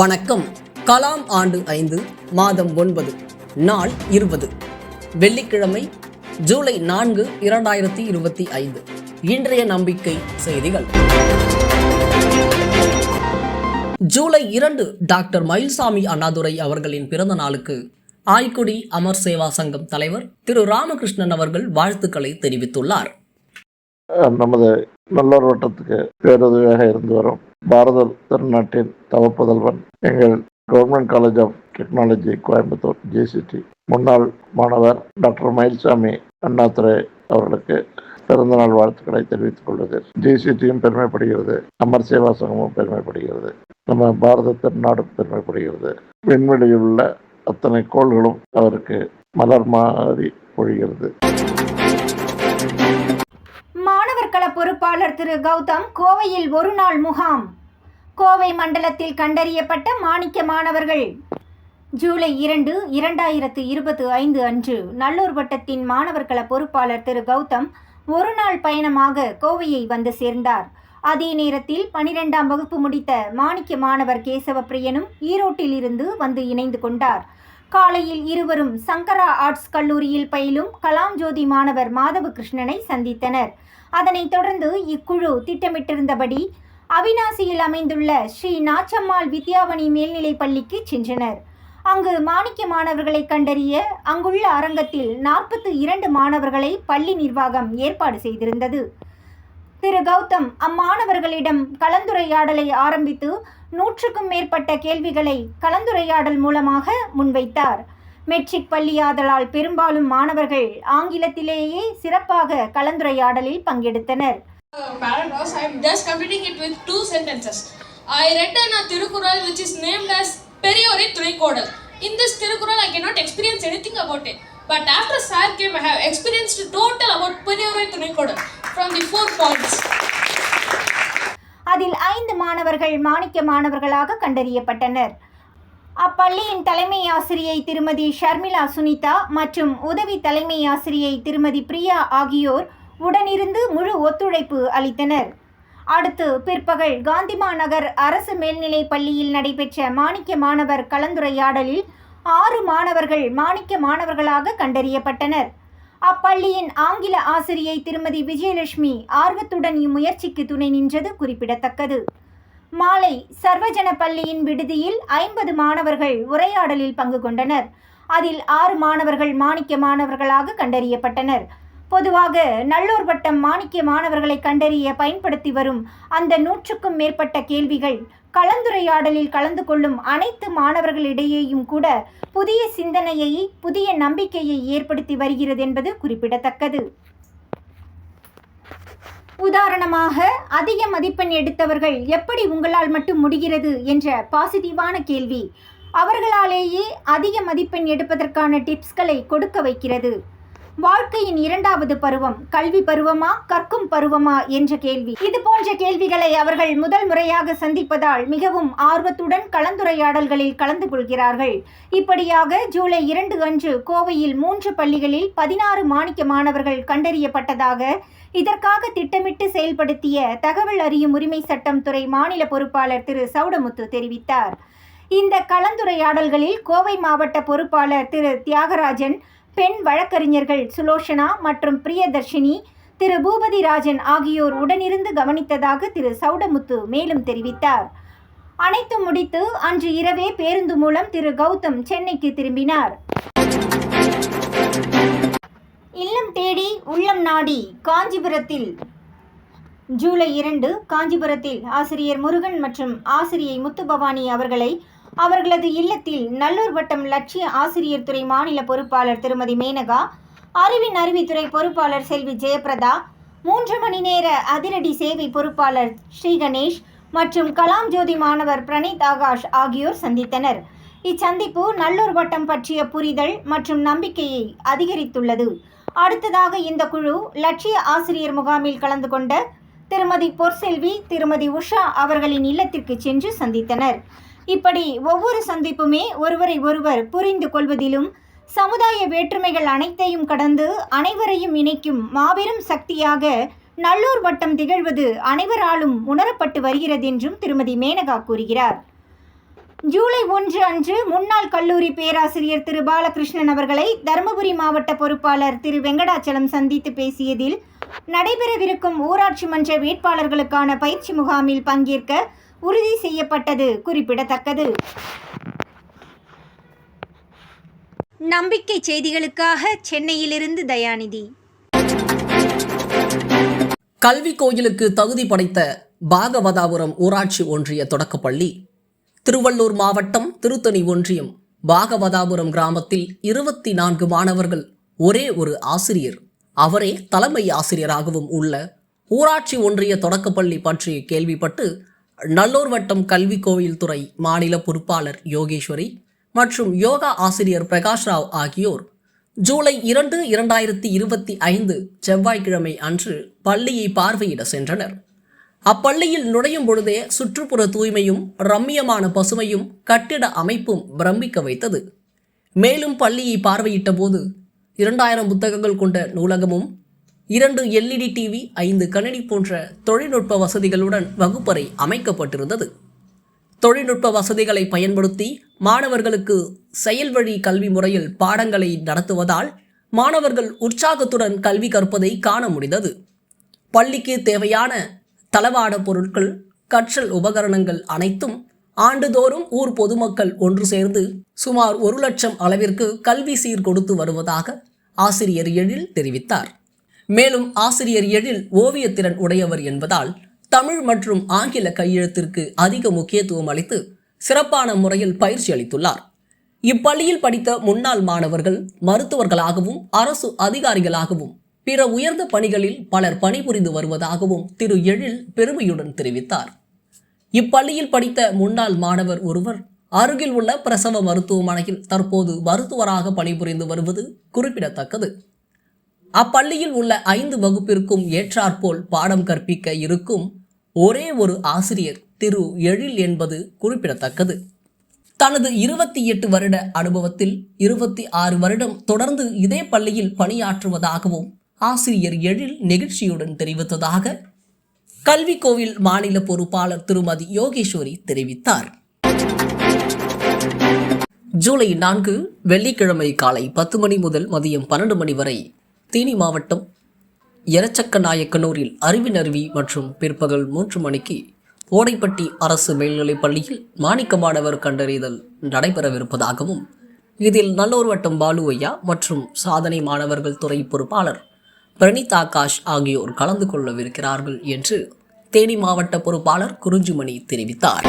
வணக்கம். கலாம் ஆண்டு ஐந்து மாதம் ஒன்பது நாள் இருபது. வெள்ளிக்கிழமை ஜூலை நான்கு இரண்டாயிரத்தி இருபத்தி ஐந்து. இன்றைய நம்பிக்கை செய்திகள். ஜூலை இரண்டு டாக்டர் மயில்சாமி அண்ணாதுரை அவர்களின் பிறந்த நாளுக்கு ஆய்க்குடி அமர் சேவா சங்கம் தலைவர் திரு ராமகிருஷ்ணன் அவர்கள் வாழ்த்துக்களை தெரிவித்துள்ளார். நமது நல்லோர் வட்டத்துக்கு பேருதவியாக இருந்து வரும். பாரத திருநாட்டின் தவப்புதல்வன் எங்கள் government college of technology Coimbatore GCT முன்னாள் மாணவர் டாக்டர் மயில்சாமி அண்ணாதுரை அவர்களுக்கு பிறந்தநாள் வாழ்த்துக்களை தெரிவித்துக் கொள்வது. ஜிசிடியும் பெருமைப்படுகிறது. அமர் சேவா சங்கமும் பெருமைப்படுகிறது. நம்ம பாரத திருநாடும் பெருமைப்படுகிறது. விண்வெளியில் உள்ள அத்தனை கோள்களும் அவருக்கு மலர் மாறி பொழிகிறது. மாணவர் பொறுப்பாளர் திரு கௌதம் கோவையில் ஒரு நாள் முகாம். கோவை மண்டலத்தில் கண்டறியப்பட்ட மாணிக்க மாணவர்கள். ஜூலை இரண்டு இரண்டாயிரத்து இருபத்தி ஐந்து அன்று நல்லூர் வட்டத்தின் மாணவர்கள பொறுப்பாளர் திரு கௌதம் ஒரு நாள் பயணமாக கோவையை வந்து சேர்ந்தார். அதே நேரத்தில் பனிரெண்டாம் வகுப்பு முடித்த மாணிக்க மாணவர் கேசவ பிரியனும் ஈரோட்டில் இருந்து வந்து இணைந்து கொண்டார். காலையில் இருவரும் சங்கரா ஆர்ட்ஸ் கல்லூரியில் பயிலும் கலாம் ஜோதி மாணவர் மாதவகிருஷ்ணனை சந்தித்தனர். அதனைத் தொடர்ந்து இக்குழு திட்டமிட்டிருந்தபடி அவினாசியில் அமைந்துள்ள ஸ்ரீ நாச்சம்மாள் வித்யாவணி மேல்நிலைப் பள்ளிக்கு சென்றனர். அங்கு மாணிக்க மாணவர்களை கண்டறிய அங்குள்ள அரங்கத்தில் நாற்பத்து இரண்டு மாணவர்களை பள்ளி நிர்வாகம் ஏற்பாடு செய்திருந்தது. திரு கௌதம் அம்மாணவர்களிடம் கலந்துரையாடலை ஆரம்பித்து நூற்றுக்கும் மேற்பட்ட கேள்விகளை கலந்துரையாடல் மூலமாக முன்வைத்தார் மெட்ரிக் பள்ளியாதலால் பெரும்பாலும் மாணவர்கள் ஆங்கிலத்திலேயே சிறப்பாக கலந்துரையாடலில் பங்கெடுத்தனர் I read an Tirukural which is named as Periyore Thuraikkodal. In this Tirukural, I cannot experience anything. But after Sir came, I have experienced total about Periyore Thuraikodal from the four points. அதில் ஐந்து மாணவர்கள் மாணிக்க மாணவர்களாக கண்டறியப்பட்டனர் அப்பள்ளியின் தலைமை ஆசிரியை திருமதி ஷர்மிளா சுனிதா மற்றும் உதவி தலைமை ஆசிரியை திருமதி பிரியா ஆகியோர் உடனிருந்து முழு ஒத்துழைப்பு அளித்தனர் அடுத்து பிற்பகல் காந்திமா நகர் அரசு மேல்நிலைப் பள்ளியில் நடைபெற்ற மாணிக்க மாணவர் கலந்துரையாடலில் ஆறு மாணவர்கள் மாணிக்க மாணவர்களாக கண்டறியப்பட்டனர். அப்பள்ளியின் ஆங்கில ஆசிரியை திருமதி விஜயலட்சுமி ஆர்வத்துடன் இம்முயற்சிக்கு துணை நின்றது குறிப்பிடத்தக்கது. மாலை சர்வஜன பள்ளியின் விடுதியில் ஐம்பது மாணவர்கள் உரையாடலில் பங்கு கொண்டனர். அதில் ஆறு மாணவர்கள் மாணிக்க மாணவர்களாக கண்டறியப்பட்டனர். பொதுவாக நல்லூர் வட்டம் மாணிக்க மாணவர்களை கண்டறிய பயன்படுத்தி வரும் அந்த நூற்றுக்கும் மேற்பட்ட கேள்விகள் கலந்துரையாடலில் கலந்து கொள்ளும் அனைத்து மாணவர்களிடையேயும் கூட புதிய சிந்தனையை புதிய நம்பிக்கையை ஏற்படுத்தி வருகிறது என்பது குறிப்பிடத்தக்கது. உதாரணமாக அதிக மதிப்பெண் எடுத்தவர்கள் எப்படி உங்களால் மட்டும் முடிகிறது என்ற பாசிட்டிவான கேள்வி. அவர்களாலேயே அதிக மதிப்பெண் எடுப்பதற்கான டிப்ஸ்களை கொடுக்க வைக்கிறது. வாழ்க்கையின் இரண்டாவது பருவம் கல்வி பருவமா கற்கும் பருவமா என்ற கேள்வி. இது போன்ற கேள்விகளை அவர்கள் முதல் முறையாக சந்திப்பதால் மிகவும் ஆர்வத்துடன் கலந்துரையாடல்களில் கலந்து கொள்கிறார்கள். இப்படியாக ஜூலை இரண்டு அன்று கோவையில் மூன்று பள்ளிகளில் பதினாறு மாணிக்க மாணவர்கள் கண்டறியப்பட்டதாக இதற்காக திட்டமிட்டு செயல்படுத்திய தகவல் அறியும் உரிமை சட்டம் துறை மாநில பொறுப்பாளர் திரு சவுடமுத்து தெரிவித்தார். இந்த கலந்துரையாடல்களில் கோவை மாவட்ட பொறுப்பாளர் திரு தியாகராஜன் பெண் வழக்கறிஞர்கள் சுலோஷனா மற்றும் பிரியதர்ஷினி திரு பூபதி ராஜன் ஆகியோர் உடனிருந்து கவனித்ததாக திரு சௌடமுத்து மேலும் தெரிவித்தார். அனைத்து முடித்து அன்று இரவே பேருந்து மூலம் திரு கௌதம் சென்னைக்கு திரும்பினார். இல்லம் தேடி உள்ளம் நாடி காஞ்சிபுரத்தில் ஜூலை இரண்டு காஞ்சிபுரத்தில் ஆசிரியர் முருகன் மற்றும் ஆசிரியை முத்துபவானி அவர்களை அவர்களது இல்லத்தில் நல்லூர் வட்டம் லட்சிய ஆசிரியர் துறை மாநில பொறுப்பாளர் திருமதி மேனகா அறிவின் அறிவித்துறை பொறுப்பாளர் செல்வி ஜெயபிரதா மூன்று மணி நேர அதிரடி சேவை பொறுப்பாளர் ஸ்ரீகணேஷ் மற்றும் கலாம் ஜோதி மாணவர் பிரணீத் ஆகாஷ் ஆகியோர் சந்தித்தனர். இச்சந்திப்பு நல்லூர் வட்டம் பற்றிய புரிதல் மற்றும் நம்பிக்கையை அதிகரித்துள்ளது. அடுத்ததாக இந்த குழு லட்சிய ஆசிரியர் முகாமில் கலந்து கொண்ட திருமதி பொற்செல்வி திருமதி உஷா அவர்களின் இல்லத்திற்கு சென்று சந்தித்தனர். இப்படி ஒவ்வொரு சந்திப்புமே ஒருவரை ஒருவர் புரிந்து கொள்வதிலும் சமுதாய வேற்றுமைகள் அனைத்தையும் கடந்து அனைவரையும் இணைக்கும் மாபெரும் சக்தியாக நல்லூர் வட்டம் திகழ்வது அனைவராலும் உணரப்பட்டு வருகிறது என்றும் திருமதி மேனகா கூறுகிறார். ஜூலை ஒன்று அன்று முன்னாள் கல்லூரி பேராசிரியர் திரு பாலகிருஷ்ணன் அவர்களை தருமபுரி மாவட்ட பொறுப்பாளர் திரு வெங்கடாச்சலம் சந்தித்து பேசியதில் நடைபெறவிருக்கும் ஊராட்சி மன்ற வேட்பாளர்களுக்கான பயிற்சி முகாமில் பங்கேற்க உறுதி செய்யப்பட்டது. குறிப்பிடத்தக்கது. நம்பிக்கை செய்திகளுக்காக சென்னையிலிருந்து தயாநிதி. கல்வி கோயிலுக்கு தகுதி படைத்த பாகவதாபுரம் ஊராட்சி ஒன்றிய தொடக்கப்பள்ளி திருவள்ளூர் மாவட்டம் திருத்தணி ஒன்றியம் பாகவதாபுரம் கிராமத்தில் இருபத்தி நான்கு மாணவர்கள் ஒரே ஒரு ஆசிரியர். அவரே தலைமை ஆசிரியராகவும் உள்ள ஊராட்சி ஒன்றிய தொடக்கப்பள்ளி பற்றி கேள்விப்பட்டு நல்லூர் வட்டம் கல்வி கோயில் துறை மாநில பொறுப்பாளர் யோகேஸ்வரி மற்றும் யோகா ஆசிரியர் பிரகாஷ் ராவ் ஆகியோர். ஜூலை இரண்டு இரண்டாயிரத்தி இருபத்தி ஐந்து செவ்வாய்க்கிழமை அன்று பள்ளியை பார்வையிட சென்றனர். அப்பள்ளியில் நுழையும் பொழுதே சுற்றுப்புற தூய்மையும் ரம்மியமான பசுமையும் கட்டிட அமைப்பும் பிரமிக்க வைத்தது. மேலும் பள்ளியை பார்வையிட்ட போது இரண்டாயிரம் புத்தகங்கள் கொண்ட நூலகமும் இரண்டு எல்இடி டிவி ஐந்து கணினி போன்ற தொழில்நுட்ப வசதிகளுடன் வகுப்பறை அமைக்கப்பட்டிருந்தது. தொழில்நுட்ப வசதிகளை பயன்படுத்தி மாணவர்களுக்கு செயல்வழி கல்வி முறையில் பாடங்களை நடத்துவதால் மாணவர்கள் உற்சாகத்துடன் கல்வி கற்பதை காண முடிந்தது. பள்ளிக்கு தேவையான தளவாட பொருட்கள் கற்றல் உபகரணங்கள் அனைத்தும் ஆண்டுதோறும் ஊர் பொதுமக்கள் ஒன்று சேர்ந்து சுமார் ஒரு லட்சம் அளவிற்கு கல்வி சீர் கொடுத்து வருவதாக ஆசிரியர் எழில் தெரிவித்தார். மேலும் ஆசிரியர் எழில் ஓவியத்திறன் உடையவர் என்பதால் தமிழ் மற்றும் ஆங்கில கையெழுத்திற்கு அதிக முக்கியத்துவம் அளித்து சிறப்பான முறையில் பயிற்சி அளித்துள்ளார். இப்பள்ளியில் படித்த முன்னாள் மாணவர்கள் மருத்துவர்களாகவும் அரசு அதிகாரிகளாகவும் பிற உயர்ந்த பணிகளில் பலர் பணிபுரிந்து வருவதாகவும் திரு எழில் பெருமையுடன் தெரிவித்தார். இப்பள்ளியில் படித்த முன்னாள் மாணவர் ஒருவர் அருகில் உள்ள பிரசவ மருத்துவமனையில் தற்போது மருத்துவராக பணிபுரிந்து வருவது குறிப்பிடத்தக்கது. அப்பள்ளியில் உள்ள ஐந்து வகுப்பிற்கும் ஏற்றாற்போல் பாடம் கற்பிக்க இருக்கும் ஒரே ஒரு ஆசிரியர் திரு எழில் என்பது குறிப்பிடத்தக்கது. தனது இருபத்தி எட்டு வருட அனுபவத்தில் இருபத்தி ஆறு வருடம் தொடர்ந்து இதே பள்ளியில் பணியாற்றுவதாகவும் ஆசிரியர் எழில் நெகிழ்ச்சியுடன் தெரிவித்ததாக கல்வி கோவில் மாநில பொறுப்பாளர் திருமதி யோகேஸ்வரி தெரிவித்தார். ஜூலை நான்கு வெள்ளிக்கிழமை காலை பத்து மணி முதல் மதியம் பன்னெண்டு மணி வரை தேனி மாவட்டம் எரச்சக்க நாயக்கனூரில் அறிவினருவி மற்றும் பிற்பகல் மூன்று மணிக்கு ஓடைப்பட்டி அரசு மேல்நிலைப் பள்ளியில் மாணிக்க மாணவர் கண்டறிதல் நடைபெறவிருப்பதாகவும் இதில் நல்லூர் வட்டம் பாலு ஐயா மற்றும் சாதனை மாணவர்கள் துறை பொறுப்பாளர் பிரணீத் ஆகாஷ் ஆகியோர் கலந்து கொள்ளவிருக்கிறார்கள் என்று தேனி மாவட்ட பொறுப்பாளர் குறிஞ்சுமணி தெரிவித்தார்.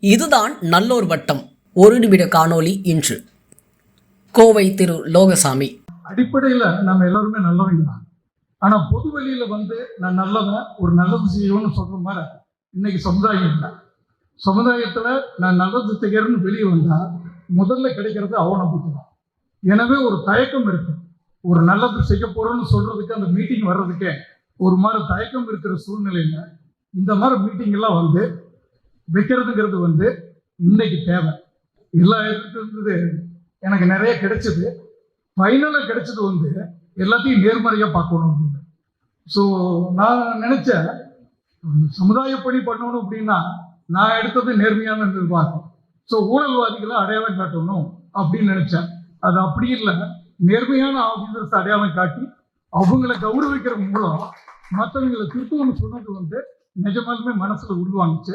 இதுதான் நல்லோர் வட்டம். ஒரு நிமிட காணொளி இன்று. கோவை திரு லோகசாமி. அடிப்படையில் நம்ம எல்லாருமே நல்லவங்க தான். ஆனால் பொது வெளியில வந்து நான் நல்லவன் ஒரு நல்லது செய்யணும்னு சொல்கிற மாதிரி இன்னைக்கு சமுதாயம் இல்லை. சமுதாயத்தில் நான் நல்லது செய்கிறேன்னு வெளியே வந்தால் முதல்ல கிடைக்கிறது அவநம்பிக்கை தான். எனவே ஒரு தயக்கம் இருக்கு. ஒரு நல்லது செய்ய போகிறோன்னு சொல்கிறதுக்கு அந்த மீட்டிங் வர்றதுக்கே ஒரு மாதிரி தயக்கம் இருக்கிற சூழ்நிலையில் இந்த மாதிரி மீட்டிங்கெல்லாம் வந்து வைக்கிறதுங்கிறது வந்து இன்னைக்கு தேவை. எல்லா இடத்துலேருந்து எனக்கு நிறைய கிடைச்சது. ஃபைனலாக கிடைச்சது வந்து எல்லாத்தையும் நேர்மறையாக பார்க்கணும் அப்படின்னு. ஸோ நான் நினச்சேன் சமுதாய பணி பண்ணணும் அப்படின்னா நான் எடுத்தது நேர்மையான நிர்வாகம் ஸோ ஊழல்வாதிகளை அடையாளம் காட்டணும் அப்படின்னு நினச்சேன். அது அப்படி இல்லை. நேர்மையான ஆஃபீஸர்ஸ் அடையாளம் காட்டி அவங்கள கௌரவிக்கிற மூலம் மற்றவங்களை திருத்தம்னு சொன்னது வந்து நிஜமாலுமே மனசில் உருவாங்குச்சு